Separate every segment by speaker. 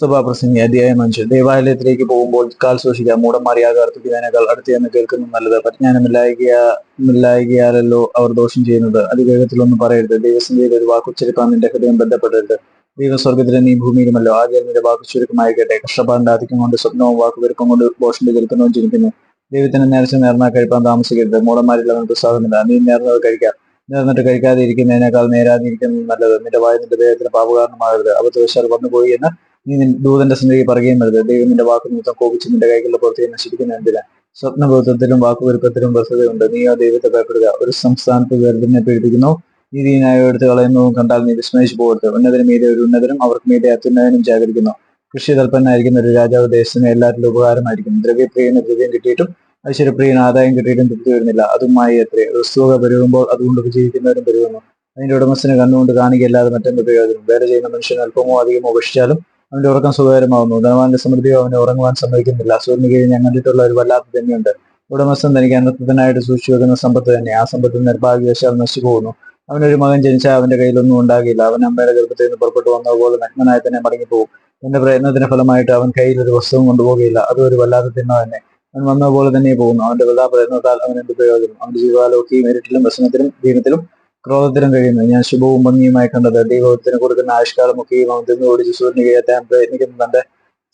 Speaker 1: സഭാപ്രസംഗി അധ്യായം അഞ്ച്. ദേവാലയത്തിലേക്ക് പോകുമ്പോൾ കാൽ സൂക്ഷിക്കുക മൂടന്മാരിയാകെ അർത്ഥിക്കുന്നതിനേക്കാൾ അടുത്ത് എന്ന് കേൾക്കുന്നത് നല്ലത്. പരിജ്ഞാനമില്ലായകയാലല്ലോ അവർ ദോഷം ചെയ്യുന്നത്. അതിവേഗത്തിലൊന്നും പറയരുത്. ദൈവസന്ധിയിൽ ഒരു വാക്കുച്ചരിപ്പാൻ നിന്റെ ഹൃദയം ബന്ധപ്പെടരുത്. ദൈവസ്വർഗത്തിലെ നീ ഭൂമിയിലുമല്ലോ. ആദ്യം നിന്റെ വാക്കു ചുരുക്കമായിക്കട്ടെ കഷ്ടപ്പാടിന്റെ ആധിക്യം കൊണ്ട് സ്വപ്നവും വാക്കുവരുപ്പം കൊണ്ട് ദോഷം കേൾക്കുന്നതും ചിരിക്കുന്നു ദൈവത്തിന് നേർച്ച നേർന്നാൽ കഴിപ്പാൻ താമസിക്കരുത്. അവന് പ്രസാദമില്ല നീ നേർന്നത് കഴിക്കാം. നേർന്നിട്ട് കഴിക്കാതെ ഇരിക്കുന്നതിനേക്കാൾ നേരാതിരിക്കുന്നത് നല്ലത്. നിന്റെ വായ നിന്റെ ദേഹത്തിന് പാപകാരണമാകരുത്. അബദ്ധവശാൽ വന്നുപോയി എന്ന് നീ ദൂതന്റെ സന്നിധി പറയുകയും വരുത് ദൈവം നിന്റെ വാക്ക് നിമിത്തം കോപിച്ച് നിന്റെ കൈകളുടെ പുറത്തേക്ക് നശിപ്പിക്കുന്ന എന്തിനാ? സ്വപ്നബോധത്തിലും വാക്കുവരുപ്പത്തിലും വസ്തുതയുണ്ട്. നീയോ ദൈവത്തെ ഭയപ്പെടുക. ഒരു സംസ്ഥാനത്ത് വേർതിരിനെ പീഡിപ്പിക്കുന്നു നീതിനായ എടുത്ത് കളയുന്നതും കണ്ടാൽ നീ വിസ്മയിച്ചു പോകരുത്. ഉന്നതനും മീതെ ഒരു ഉന്നതനും അവർക്ക് മീതെ അത്യുന്നതനും ജാഗരിക്കുന്നു കൃഷി തൽപ്പനായിരിക്കുന്ന ഒരു രാജാവ് ദേശത്തിന് എല്ലാത്തിലും ഉപകാരമായിരിക്കും ദ്രവ്യപ്രിയന് ദ്രവ്യം കിട്ടിയിട്ടും ഐശ്വര്യപ്രിയന് ആദായം കിട്ടിയിട്ടും തൃപ്തി വരുന്നില്ല. അതുമായി എത്രേ? വസ്തുവക പെരുകുമ്പോൾ അതുകൊണ്ട് വിജയിക്കുന്നവരും പെരുകുന്നു. അതിന്റെ ഉടമസ്ഥന് കണ്ണുകൊണ്ട് കാണുകയല്ലാതെ മറ്റെന്ത് പ്രയോജനം? വേറെ ചെയ്യുന്ന മനുഷ്യൻ അല്പമോ അധികമോ ഉപേക്ഷിച്ചാലും അവന്റെ ഉറക്കം സുഖകരമാവുന്നു. ധനവാന്റെ സമൃദ്ധിയോ അവനെ ഉറങ്ങുവാൻ സമ്മതിക്കുന്നില്ല. സൂര്യന് കീഴിൽ ഞാൻ കണ്ടിട്ടുള്ള ഒരു വല്ലാത്ത തന്നെയുണ്ട് ഉടമസ്ഥൻ തനിക്ക് അനർത്ഥത്തിനായിട്ട് സൂക്ഷിച്ചു വെക്കുന്ന സമ്പത്ത് തന്നെ. ആ സമ്പത്ത് നിർഭാഗ്യവശാൽ നശിച്ചു പോകുന്നു അവനൊരു മകൻ ജനിച്ചാൽ അവന്റെ കയ്യിലൊന്നും ഉണ്ടാകില്ല. അവൻ അമ്മയുടെ ഗർഭത്തിൽ നിന്ന് പുറപ്പെട്ടു വന്നതുപോലെ നഗ്നനായി തന്നെ മടങ്ങിപ്പോകും. തന്റെ പ്രയത്നത്തിന്റെ ഫലമായിട്ട് അവൻ കയ്യിൽ ഒരു വസ്തുവും കൊണ്ടുപോകുകയില്ല. അത് ഒരു വല്ലാത്ത തിന്മ തന്നെ. അവൻ വന്നതുപോലെ തന്നെ പോകുന്നു. അവന്റെ വൃഥാ പ്രയത്നത്താൽ അവൻ എന്ത് പ്രയോജനം? അവന്റെ ജീവാലോക്കി മെരിറ്റിലും ഭക്ഷണത്തിലും ദീനത്തിലും ക്രോധത്തിലും കഴിയുന്നത് ഞാൻ ശുഭവും ഭംഗിയുമായി കണ്ടത് ദൈവത്തിന് കൊടുക്കുന്ന ആയുഷ്കാലമൊക്കെയും അവൻ തിന്നു ഓടിച്ച് സൂര്യന് കയറ്റാൻ പ്രയത്നിക്കുന്ന തന്റെ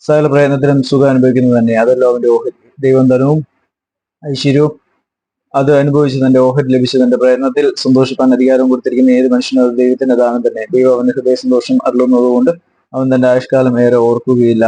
Speaker 1: സകല പ്രയത്നത്തിനും സുഖം അനുഭവിക്കുന്നത് തന്നെ അതല്ലോ അവന്റെ ഓഹരി. ദൈവം ധനവും ഐശ്വര്യവും അത് അനുഭവിച്ച് തന്റെ ഓഹരി ലഭിച്ചു തന്റെ പ്രയത്നത്തിൽ സന്തോഷിപ്പാൻ അധികാരം കൊടുത്തിരിക്കുന്ന ഏത് മനുഷ്യനും അത് ദൈവത്തിന്റെ ദാനം തന്നെ. ദൈവം അവന്റെ ഹൃദയ സന്തോഷം അരുളുന്നതുകൊണ്ട് അവൻ തന്റെ ആയുഷ്കാലം ഏറെ ഓർക്കുകയില്ല.